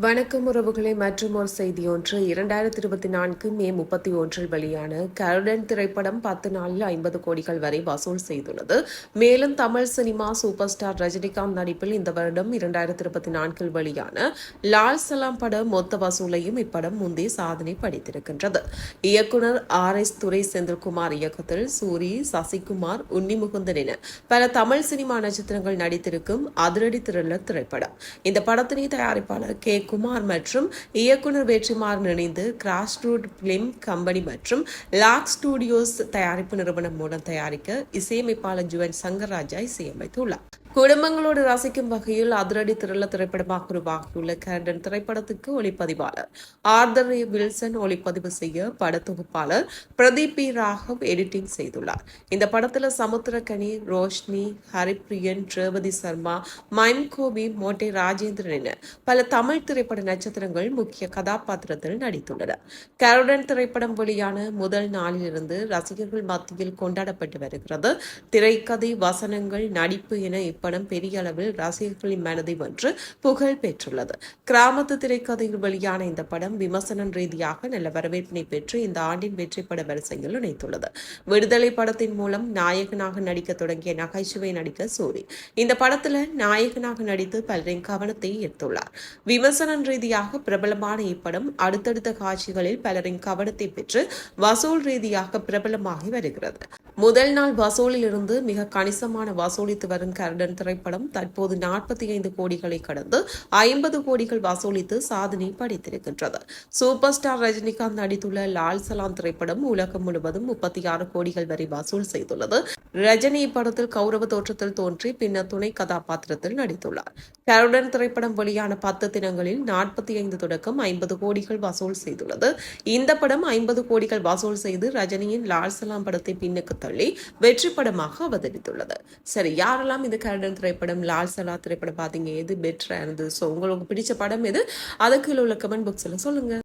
வணக்கம் உறவுகளை மற்றும் ஒரு செய்தி ஒன்று. இரண்டாயிரத்தி இருபத்தி நான்கு மே முப்பத்தி ஒன்றில் வெளியான கருடன் திரைப்படம் பத்து நாளில் ஐம்பது கோடிகள் வரை வசூல் செய்துள்ளது. மேலும் Tamil cinema super star Rajinikanth நடிப்பில் இந்த வருடம் இரண்டாயிரத்தி இருபத்தி நான்கில் வெளியான லால் சலாம் பட மொத்த வசூலையும் இப்படம் முந்தைய சாதனை படைத்திருக்கின்றது. இயக்குனர் ஆர் எஸ் துரை செந்தில்குமார் இயக்கத்தில் சூரி சசிகுமார் உன்னிமுகுந்தன் என பல தமிழ் சினிமா நட்சத்திரங்கள் நடித்திருக்கும் அதிரடி திருள்ள திரைப்படம். இந்த படத்தினை தயாரிப்பாளர் கே. குமார் மற்றும் இயக்குனர் வெற்றிமாறன் இணைந்து கிராஸ் ரூட் பிலிம் கம்பெனி மற்றும் லாக் ஸ்டூடியோஸ் தயாரிப்பு நிறுவனம் மூலம் தயாரிக்க இசையமைப்பாளர் ஜுவன் சங்கர்ராஜா இசையமைத்துள்ளார். குடும்பங்களோடு ரசிக்கும் வகையில் அதிரடி திரள திரைப்படமாக உருவாகியுள்ள கேண்டன் திரைப்படத்துக்கு ஒளிப்பதிவாளர். ஆர்தர் வில்சன் ஒளிப்பதிவு செய்ய படத்தொகுப்பாளர் பிரதீப் பி. ராகவ் எடிட்டிங் செய்துள்ளார். இந்த படத்துல சமுத்திரக்கனி ரோஷ்னி ஹரிப்ரியன் ரேவதி சர்மா மைம் கோபி மோட்டே ராஜேந்திரன் என பல தமிழ் திரைப்பட நட்சத்திரங்கள் முக்கிய கதாபாத்திரத்தில் நடித்துள்ளனர் கருடன் திரைப்படம் வெளியான முதல் நாளிலிருந்து ரசிகர்கள் மத்தியில் கொண்டாடப்பட்டு வருகிறது. திரைக்கதை வசனங்கள் நடிப்பு என இப்படம் பெரிய அளவில் ரசிகர்களின் மனதை வென்று புகழ் பெற்றுள்ளது. கிராமத்து திரைக்கதையில் வெளியான இந்த படம் விமர்சனம் ரீதியாக நல்ல வரவேற்பினை பெற்று இந்த ஆண்டின் வெற்றி பட வரிசையில் இணைத்துள்ளது. விடுதலை படத்தின் மூலம் நாயகனாக நடிக்க தொடங்கிய நகைச்சுவை நடிக்க சூரி இந்த படத்துல நாயகனாக நடித்து பலரின் கவனத்தை ஈர்த்துள்ளார். விமர்சனம் ரீதியாக பிரபலமான இப்படம் அடுத்தடுத்த காட்சிகளில் பலரின் கவனத்தை பெற்று வசூல் ரீதியாக பிரபலமாகி வருகிறது. முதல் நாள் வசூலில் இருந்து மிக கணிசமான வசூலித்து வரும் கருடன் திரைப்படம் தற்போது நாற்பத்தி ஐந்து கோடிகளை கடந்து ஐம்பது கோடிகள் வசூலித்து சாதனை படைத்திருக்கின்றது. சூப்பர் ஸ்டார் ரஜினிகாந்த் நடித்துள்ள லால் சலாம் திரைப்படம் உலகம் முழுவதும் முப்பத்தி ஆறு கோடிகள் வரை வசூல் செய்துள்ளது. ரஜினி இப்படத்தில் கௌரவ தோற்றத்தில் தோன்றி பின்னர் துணை கதாபாத்திரத்தில் நடித்துள்ளார். கருடன் திரைப்படம் வெளியான பத்து தினங்களில் நாற்பத்தி ஐந்து தொடக்கம் ஐம்பது கோடிகள் வசூல் செய்துள்ளது. இந்த படம் ஐம்பது கோடிகள் வசூல் செய்து ரஜினியின் லால் சலாம் படத்தை பின்னுக்கு தள்ளி வெற்றி படமாக அவதரித்துள்ளது. சரி யாரெல்லாம் இந்த கரடன் திரைப்படம் லால் சலா திரைப்படம் பார்த்தீங்க எது பெட்டரா இருந்தது? ஸோ உங்களுக்கு பிடிச்ச படம் எது? அதுக்கு உள்ள கமெண்ட் பாக்ஸில் சொல்லுங்க.